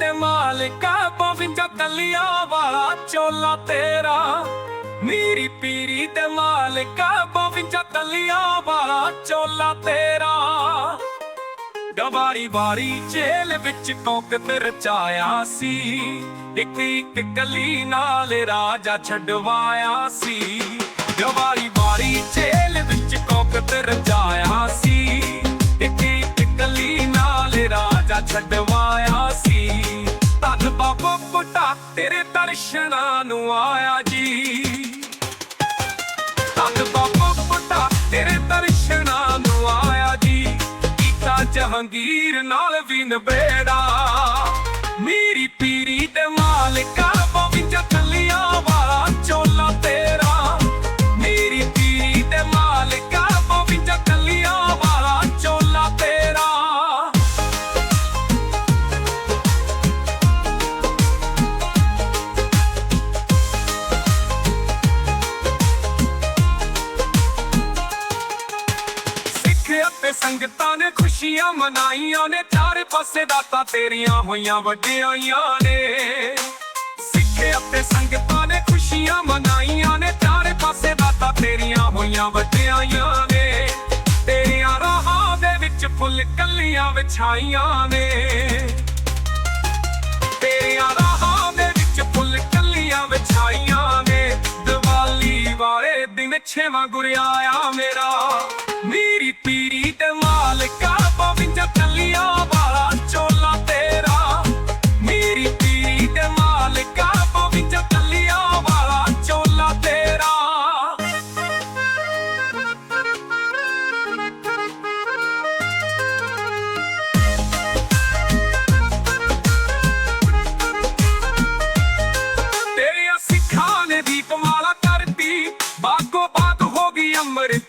ਤੇ ਮਾਲਕਾ ਪਵਿੰਜਾ ਤਲੀਆਂ ਵਾਲਾ ਚੋਲਾ ਤੇਰਾ। ਮੇਰੀ ਪੀਰੀ ਤੇ ਮਾਲਕਾ ਪਵਿੰਜਾ ਤਲੀਆਂ ਵਾਲਾ ਚੋਲਾ ਤੇਰਾ। ਗਵਾਰੀ ਵਾਰੀ ਜੇਲ ਵਿੱਚ ਕੋਕਤ ਰਚਾਇਆ ਸੀ। ਇੱਕ ਇੱਕ ਗਲੀ ਨਾਲ ਰਾਜਾ ਛਡਵਾਇਆ ਸੀ। ਗਵਾਰੀ ਵਾਰੀ ਜੇਲ ਤੇਰੇ ਦਰਸ਼ਨਾਂ ਨੂੰ ਆਇਆ ਜੀ। ਤਨ ਬਾਬਾ ਪੁੱਟਾ ਤੇਰੇ ਦਰਸ਼ਨਾਂ ਨੂੰ ਆਇਆ ਜੀ। ਕੀਤਾ ਜਹਾਂਗੀਰ ਨਾਲ ਵੀ ਨਬੇੜਾ ਸਿੱਖ ਸੰਗਤਾਂ ਨੇ ਖੁਸ਼ੀਆਂ ਮਨਾਈਆਂ ਨੇ, ਚਾਰੇ ਪਾਸੇ ਦਾਤਾ ਤੇਰੀਆਂ ਹੋਈਆਂ, ਵੱਡਿਆਈਆਂ ਨੇ। ਸਿੱਖੇ ਅਤੇ ਸੰਗਤਾਂ ਨੇ ਖੁਸ਼ੀਆਂ ਮਨਾਈਆਂ ਨੇ, ਚਾਰੇ ਪਾਸੇ ਦਾਤਾ ਤੇਰੀਆਂ ਹੋਈਆਂ, ਵੱਡਿਆਈਆਂ ਨੇ। ਤੇਰੀਆਂ ਰਾਹਾਂ ਦੇ ਵਿੱਚ ਫੁੱਲ ਕੱਲੀਆਂ ਵਿਛਾਈਆਂ ਨੇ। ਤੇਰੀਆਂ ਰਾਹਾਂ ਦੇ ਵਿੱਚ ਫੁੱਲ ਕੱਲੀਆਂ ਵਿਛਾਈਆਂ ਨੇ। ਦੀਵਾਲੀ ਵਾਲੇ ਦਿਨ ਛੇਵਾਂ ਗੁਰਿਆਇਆ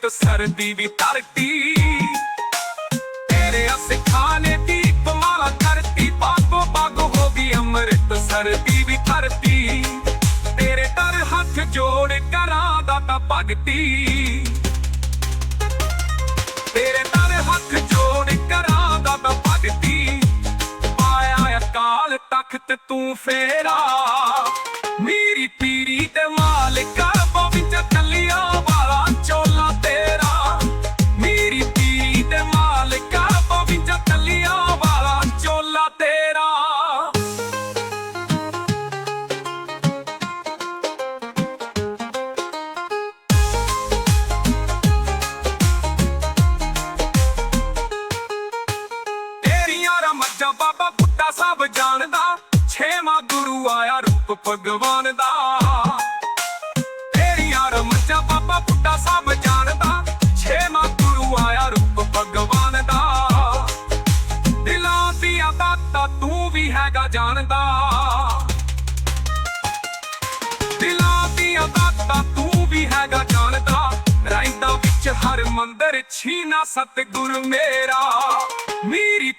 ਅੰਮ੍ਰਿਤ ਸਰਦੀ ਵੀ ਧਰਤੀ। ਤੇਰੀਆਂ ਸਿੱਖਾਂ ਨੇ ਦੀਪਮਾਲਾ ਕਰਤੀ ਬਾਗੋ ਬਾਗ ਹੋ ਗਈ ਅੰਮ੍ਰਿਤ ਸਰਦੀ ਵੀ ਧਰਤੀ। ਤੇਰੇ ਦਰ ਹੱਥ ਜੋੜ ਕਰਾਂ ਦਾਤਾ ਭਗਤੀ। ਤੇਰੇ ਦਰ ਹੱਥ ਜੋੜ ਕਰਾਂ ਦਾ ਤਾਂ ਭਗਤੀ। ਪਾਇਆ ਅਕਾਲ ਤਖਤ ਤੂੰ ਫੇਰਾ। ਭਗਵਾਨ ਦਾ। ਤੇਰੀਆਂ ਰਮਜਾਂ ਬਾਬਾ ਬੁੱਢਾ ਸਭ ਜਾਣਦਾ। ਛੇਵਾਂ ਗੁਰੂ ਆਇਆ ਰੂਪ ਭਗਵਾਨ ਦਾ। ਦਿਲਾਂ ਦੀਆਂ ਬਾਤਾਂ ਤੂੰ ਵੀ ਹੈਗਾ ਜਾਣਦਾ। ਦਿਲਾਂ ਦੀਆਂ ਬਾਤਾਂ ਤੂੰ ਵੀ ਹੈਗਾ ਜਾਣਦਾ। ਰਹਿੰਦਾ ਵਿੱਚ ਹਰ ਮੰਦਰ ਛੀਨਾ ਸਤਿਗੁਰ ਮੇਰਾ। ਮੇਰੀ